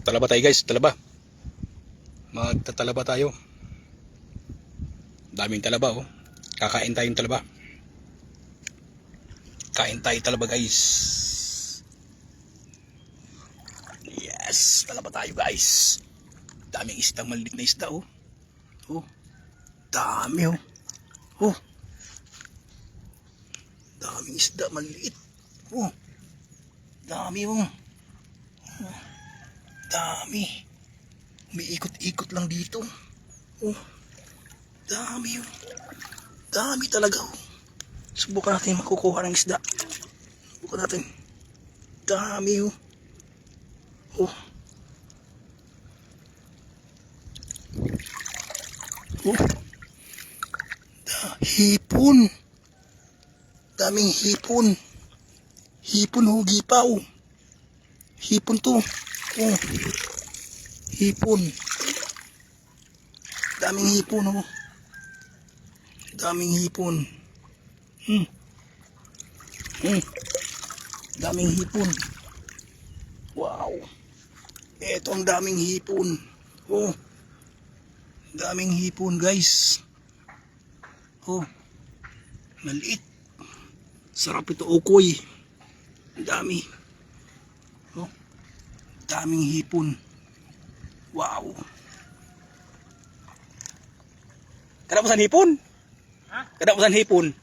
Talaba tayo guys, talaba. Magtatalaba tayo. Daming talaba oh. Kakain tayong talaba. Kain tayo talaba guys. Yes, talaba tayo guys. Daming isda, maliit na isda oh. Oh. Dami oh. Oh. Daming isda, maliit. Oh. Dami oh. Oh. Dami. Umiikot-ikot lang dito. Oh. Dami oh. Dami talaga oh. Subukan natin makukuha ng isda. Subukan natin. Dami oh. Oh. Oh. Da, hipon. Daming hipon. Hipon oh, gipaw. Hipon to. Oh. Hipon. Daming hipon oh. Daming hipon. Hmm. Hmm. Daming hipon. Wow. Ito ang daming hipon. Oh. Daming hipon, guys. Oh. Maliit. Sarap ito ukoy. Ang dami. Oh. Daming hipon. Wow. Kada mo san hipon? Ha? Kada mo san hipon?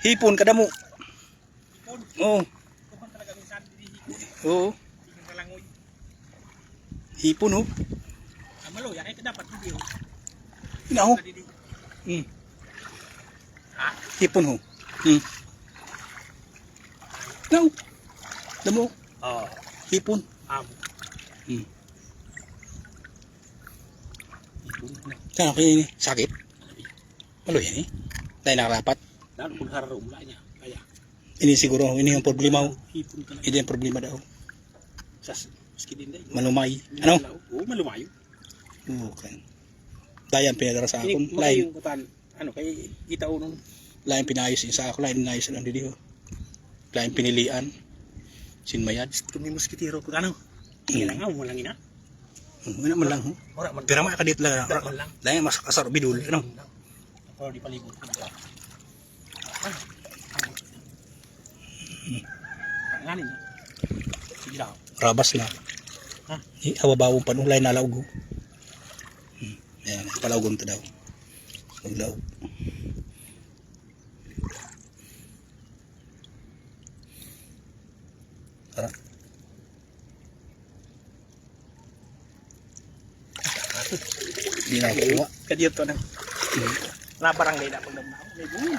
Hipon kada mo. Hipon. Oo. Hipon. Oo. Ka. Hipon oh. Ah, malo. Yan ay dapat hindi. oh. Ina oh. Hmm. Ha? Hipon ho. Hmm. No. Damo. Oo. Hipon. Amo. Hmm. Sana kayo ini sakit. Malo yan eh. Dahil nakarapat. Dahil kung hararo mula niya. Kaya. Ini siguro ini yung problema ho. Hipon talaga. Ini yung problema daw. Sas. Maski din dahil. Manumay. Ano? Oo, malumayo. Okay. Dayan pinadara sa Ini, akon. mga Lain. Ano, kaya kita unong. lain pinayos sa ako. Lain pinayos lang dito. Lain pinilian. Sinmayad. Kung may moskitero ko. Ano? Tingnan nga, walang ina. Ano man lang. Ora man. Pero makakadit lang. Ora man lang. Dahil mas kasar bidul. Ano? Ako di palibot. Nganin niya. Sige lang. Rabas na. Ha? Eh, hawabawong panulay na laog. ho. Hmm. Ayan, palawgon to daw. Maglaog. Hindi na kuha. Kadiyot to na. Na barangay na pag nagmahal. May bunga.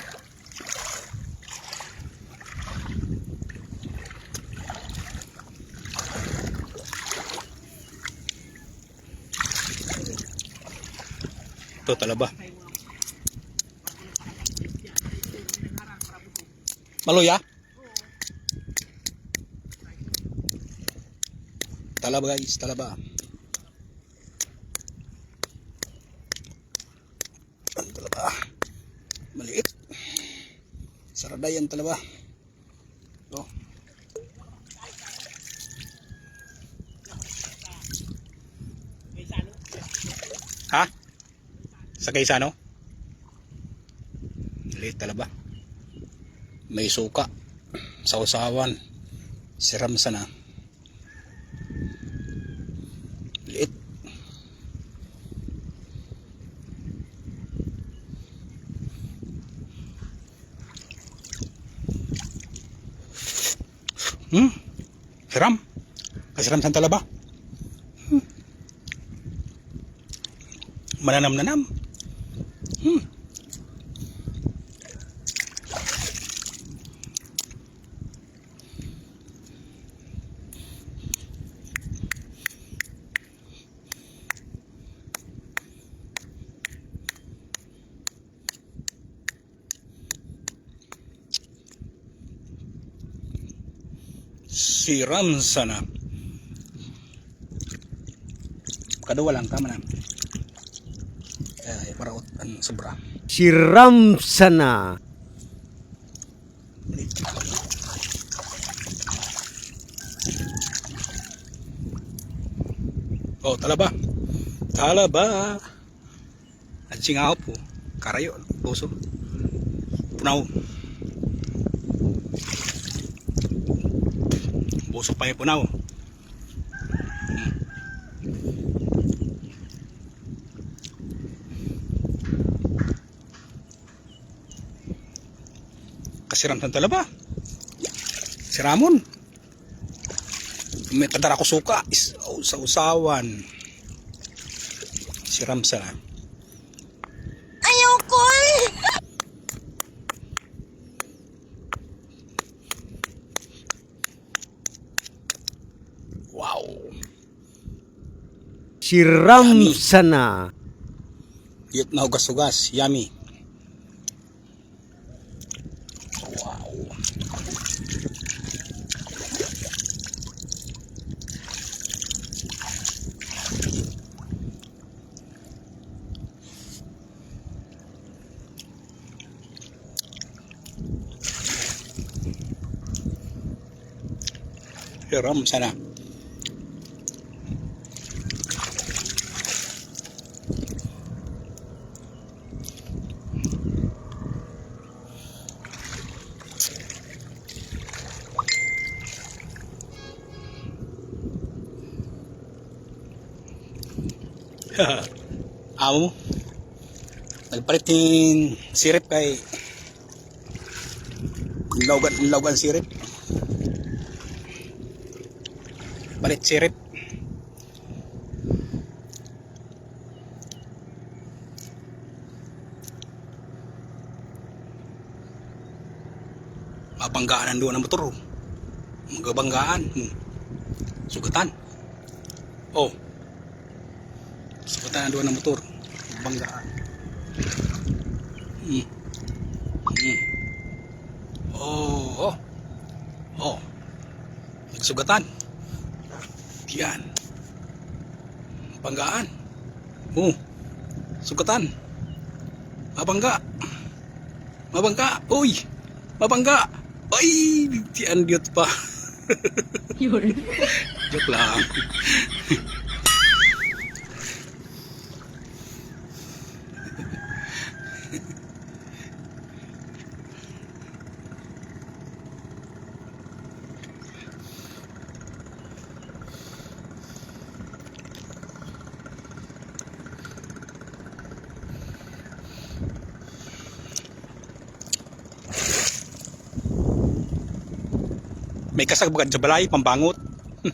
Ito talaba. Maluya? Talaba guys, talaba. Ang talaba. Maliit. Saradayan talaba. Oh. Ha? Sa Kaysano? Maliit talaba. May suka. Sausawan. Siram sana. Liit. Hmm? Siram. Kasiram sa talaba. Hmm. Mananam-nanam. Hmm. Siram sana. Kadua lang tama na. Eh, paraot ang sobra. Siram sana. Oh, talaba. Talaba. At singaw po. Karayo. Puso. Punaw. Puso pa yung punaw. Kasiram ng talaba. Si Ramon. May kadara ko suka. Is, oh, sa usawan. Si Ramsa. Ayoko eh. Wow. Si Ramsana. Yut na hugas-hugas. Yummy. Hiram sana. Amo. Nagpalit ng sirip kay Laugan, laugan sirip. Palit sirip. Mabanggaan doon ang motor. oh. Magabanggaan. Hmm. Sugatan. Oh. Sugatan doon ang motor. Banggaan. Hmm. Hmm. Oh. Oh. Oh. Nagsugatan. Yan. Banggaan. Oh. Sugatan. Mabangga. Mabangga. Uy. Mabangga. Ay, tiyan diot pa. Joke lang. May kasag bagad sa balay, pambangot.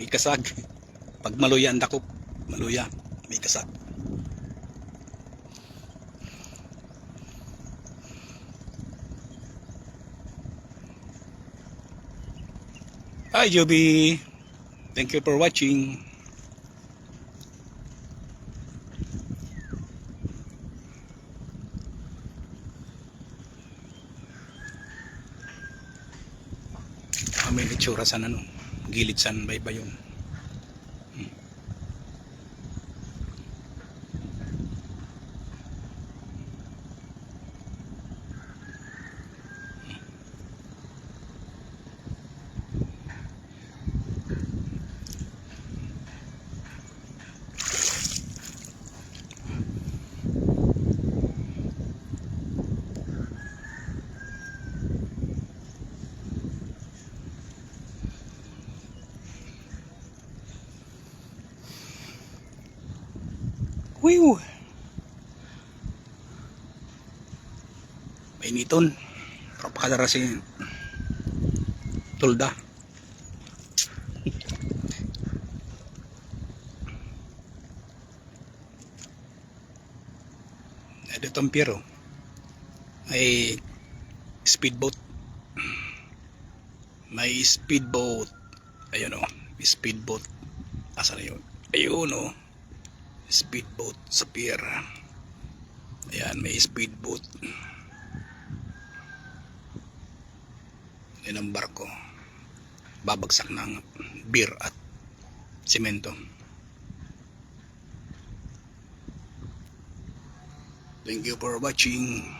may kasag. Pag maluya ang dakop, maluya, may kasag. Hi Joby. Thank you for watching. Kami itsura sa ano, gilid san baybayon. Wiw. Painiton. Propakadara si Tulda. Dito ang Piero. May speedboat. May speedboat. Ayun o. May speedboat. Asa na yun? Ayun o speedboat sa pier. Ayan, may speedboat. Yan ang barko. Babagsak ng beer at simento. Thank you for watching.